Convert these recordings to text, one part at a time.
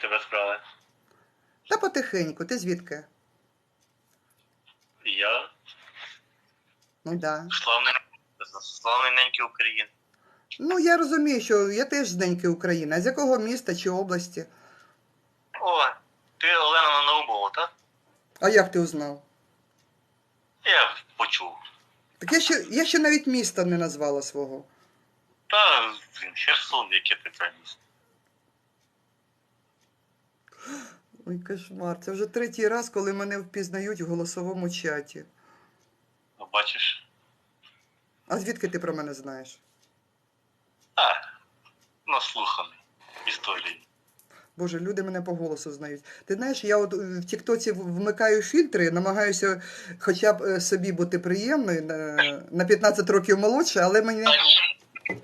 тебе справи? Та потихеньку, ти звідки? Я Ну да. славний, славний ненький України. Ну я розумію, що я теж з неньки України. А з якого міста чи області? О, ти Олена Наумова, так? А як ти узнав? Я почув. Так я ще, я ще навіть міста не назвала свого. Та Херсон, яке таке Ой, кошмар. Це вже третій раз, коли мене впізнають в голосовому чаті. Ну, бачиш? А звідки ти про мене знаєш? А, наслуханий історії. Боже, люди мене по голосу знають. Ти знаєш, я от в Тіктоці вмикаю фільтри, намагаюся хоча б е, собі бути приємною на, на 15 років молодше, але мені.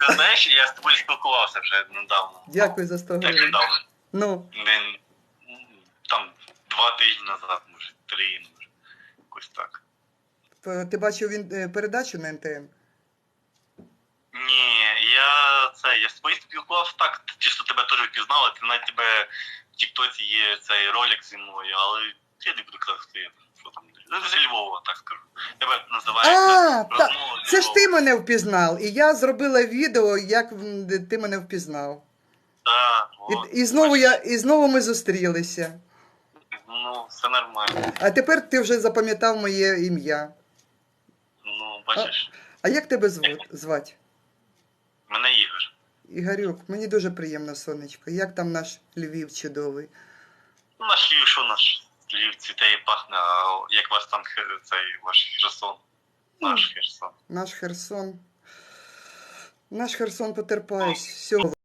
Ти знаєш, я з тобою спілкувався вже недавно. Дякую за 100 Як гривень. Ну, два тижні назад, може, три, може. Якось так. ти бачив він е, передачу на НТН? Ні, я це, я з тобою спілкувався так, чисто тебе теж впізнали, ти навіть тебе в Тіктоці є цей ролик зі мною, але я не буду казати, що там. Ну, зі Львова, так скажу. Тебе називається А, та, це ж ти мене впізнав, і я зробила відео, як ти мене впізнав. От. І, і знову я, і знову ми зустрілися. Все нормально. А тепер ти вже запам'ятав моє ім'я. Ну, бачиш, А як тебе звуть, звати? мене Ігор. Ігорюк, мені дуже приємно, сонечко. Як там наш Львів чудовий? Ну, наш Львів, що наш Львів цвіте і пахне, а як вас там цей ваш Херсон? Наш Херсон. Наш Херсон. Наш Херсон потерпає всього.